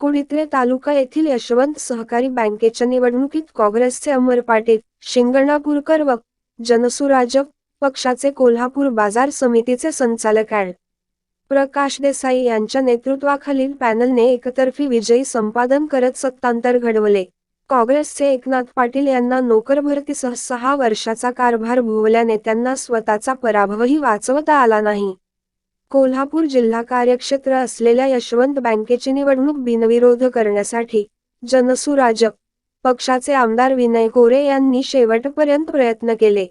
कुडित्रे तालुका येथील यशवंत सहकारी बँकेच्या निवडणुकीत काँग्रेसचे अमर पाटील शिंगणापूरकर व जनसुराज पक्षाचे कोल्हापूर बाजार समितीचे संचालक ॲड. प्रकाश देसाई यांच्या नेतृत्वाखालील पॅनलने एकतर्फी विजयी संपादन करत सत्तांतर घडवले. काँग्रेसचे एकनाथ पाटील यांना नोकर भरतीसह सहा वर्षाचा कारभार भोवल्याने त्यांना स्वतःचा पराभवही वाचवता आला नाही. कोल्हापूर जिल्हा कार्यक्षेत्र असलेल्या यशवंत बँकेची निवडणूक बिनविरोध करण्यासाठी जनसुराज पक्षाचे आमदार विनय कोरे यांनी शेवटपर्यंत प्रयत्न केले.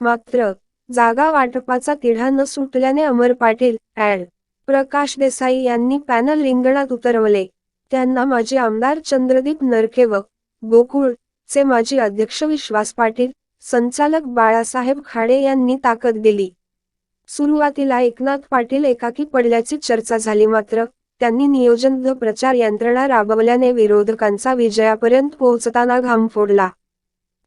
मात्र जागा वाटपाचा तिढा न सुटल्याने अमर पाटील ॲड. प्रकाश देसाई यांनी पॅनल रिंगणात उतरवले. त्यांना माजी आमदार चंद्रदीप नरके व गोकुळ चे माजी अध्यक्ष विश्वास पाटील संचालक बाळासाहेब खाडे यांनी ताकद दिली. सुरुवातीला एकनाथ पाटील एकाकी पडल्याची चर्चा झाली मात्र त्यांनी नियोजनबद्ध प्रचार यंत्रणा राबवल्याने विरोधकांचा विजयापर्यंत पोहोचताना घाम फोडला.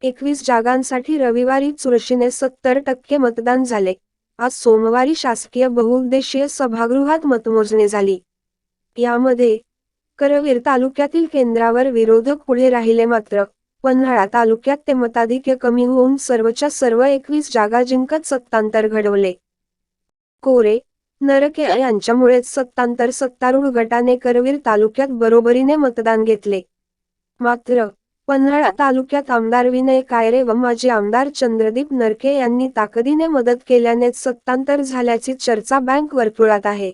एकवीस जागांसाठी रविवारी चुरशीने सत्तर टक्के मतदान झाले. आज सोमवारी शासकीय बहुउद्देशीय सभागृहात मतमोजणी झाली. यामध्ये करवीर तालुक्यातील केंद्रावर विरोधक पुढे राहिले मात्र पन्हाळा तालुक्यात ते मताधिक्य कमी होऊन सर्वच्या सर्व एकवीस जागा जिंकत सत्तांतर घडवले. कोरे नरके यांच्यामुळेच सत्तांतर सत्तारूढ गटाने करवीर तालुक्यात बरोबरीने मतदान घेतले. मात्र पन्हाळा तालुक्यात आमदार विनय कायरे व माजी आमदार चंद्रदीप नरके यांनी ताकदीने मदत केल्यानेच सत्तांतर झाल्याची चर्चा बँक वर्तुळात आहे.